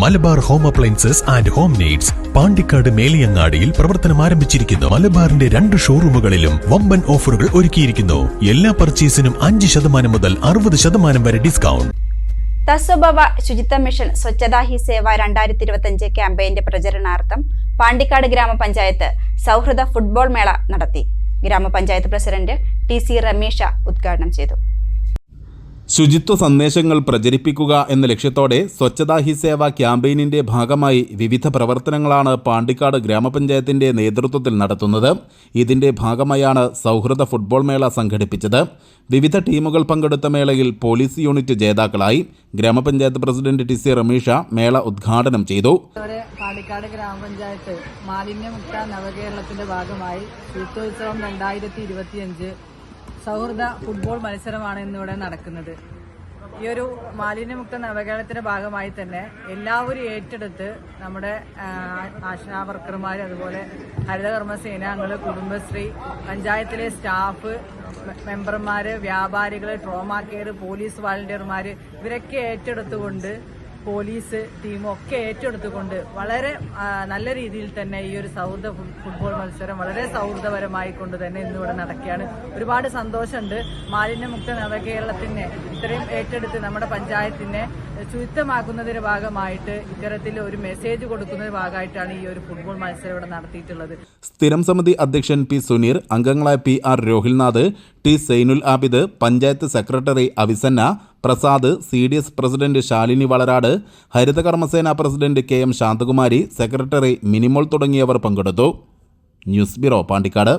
Malabar home appliances and home needs Pandikkad മേലിയങ്ങാടിയിൽ പ്രവർത്തനം ആരംഭിച്ചിരിക്കുന്നു. മലബാറിന്റെ രണ്ട് ഷോറൂമുകളിലും വമ്പൻ ഓഫറുകൾ ഒരുക്കിയിരിക്കുന്നു. എല്ലാ പർച്ചേസിനും അഞ്ച് ശതമാനം മുതൽ അറുപത് ശതമാനം വരെ ഡിസ്കൗണ്ട്. തസ്വഭാവ ശുചിത്വ മിഷൻ സ്വച്ഛതാ ഹി സേവ രണ്ടായിരത്തി ഇരുപത്തിയഞ്ച് ക്യാമ്പയിന്റെ പ്രചരണാർത്ഥം പാണ്ടിക്കാട് ഗ്രാമപഞ്ചായത്ത് സൗഹൃദ ഫുട്ബോൾ മേള നടത്തി. ഗ്രാമപഞ്ചായത്ത് പ്രസിഡന്റ് ടി സി രമേശ ഉദ്ഘാടനം ചെയ്തു. ശുചിത്വ സന്ദേശങ്ങൾ പ്രചരിപ്പിക്കുക എന്ന ലക്ഷ്യത്തോടെ സ്വച്ഛതാ ഹി സേവ ക്യാമ്പയിനിന്റെ ഭാഗമായി വിവിധ പ്രവർത്തനങ്ങളാണ് പാണ്ടിക്കാട് ഗ്രാമപഞ്ചായത്തിന്റെ നേതൃത്വത്തിൽ നടത്തുന്നത്. ഇതിന്റെ ഭാഗമായാണ് സൗഹൃദ ഫുട്ബോൾ മേള സംഘടിപ്പിച്ചത്. വിവിധ ടീമുകൾ പങ്കെടുത്ത മേളയിൽ പോലീസ് യൂണിറ്റ് ജേതാക്കളായി ഗ്രാമപഞ്ചായത്ത് പ്രസിഡന്റ് ടി സി റമീഷ മേള ഉദ്ഘാടനം ചെയ്തു. പാണ്ടിക്കാട് ഗ്രാമപഞ്ചായത്ത് മാലിന്യമുക്ത നവകേരളത്തിന്റെ ഭാഗമായി ശുചിത്വോത്സവം രണ്ടായിരത്തി സൗഹൃദ ഫുട്ബോൾ മത്സരമാണ് ഇന്നിവിടെ നടക്കുന്നത്. ഈ ഒരു മാലിന്യമുക്ത നവകേരളത്തിന്റെ ഭാഗമായി തന്നെ എല്ലാവരും ഏറ്റെടുത്ത് നമ്മുടെ ആശാ വർക്കർമാർ അതുപോലെ ഹരിതകർമ്മ സേനാംഗങ്ങൾ കുടുംബശ്രീ പഞ്ചായത്തിലെ സ്റ്റാഫ് മെമ്പർമാര് വ്യാപാരികൾ ട്രോമാ കെയർ പോലീസ് വാളണ്ടിയർമാർ ഇവരൊക്കെ ഏറ്റെടുത്തുകൊണ്ട് പോലീസ് ടീമും ഒക്കെ ഏറ്റെടുത്തുകൊണ്ട് വളരെ നല്ല രീതിയിൽ തന്നെ ഈ ഒരു സൗഹൃദ ഫുട്ബോൾ മത്സരം വളരെ സൗഹൃദപരമായി കൊണ്ട് തന്നെ ഇന്നിവിടെ നടക്കുകയാണ്. ഒരുപാട് സന്തോഷമുണ്ട്. മാലിന്യമുക്ത നവകേരളത്തിനെ ഇത്രയും ഏറ്റെടുത്ത് നമ്മുടെ പഞ്ചായത്തിനെ ശുചിത്വമാക്കുന്നതിന്റെ ഭാഗമായിട്ട് ഇത്തരത്തിൽ ഒരു മെസ്സേജ് കൊടുക്കുന്നതിന്റെ ഭാഗമായിട്ടാണ് ഈ ഒരു ഫുട്ബോൾ മത്സരം ഇവിടെ നടത്തിയിട്ടുള്ളത്. സ്ഥിരം സമിതി അധ്യക്ഷൻ പി സുനീർ അംഗങ്ങളായ P R Rohilnath T Sainul Abid panchayat secretary Avisanna Prasad C D S president Shalini Valarad Harithakarmasena president K M Shanthakumari secretary Minimol തുടങ്ങിയവർ പങ്കെടുത്തു. News bureau Pandikkad.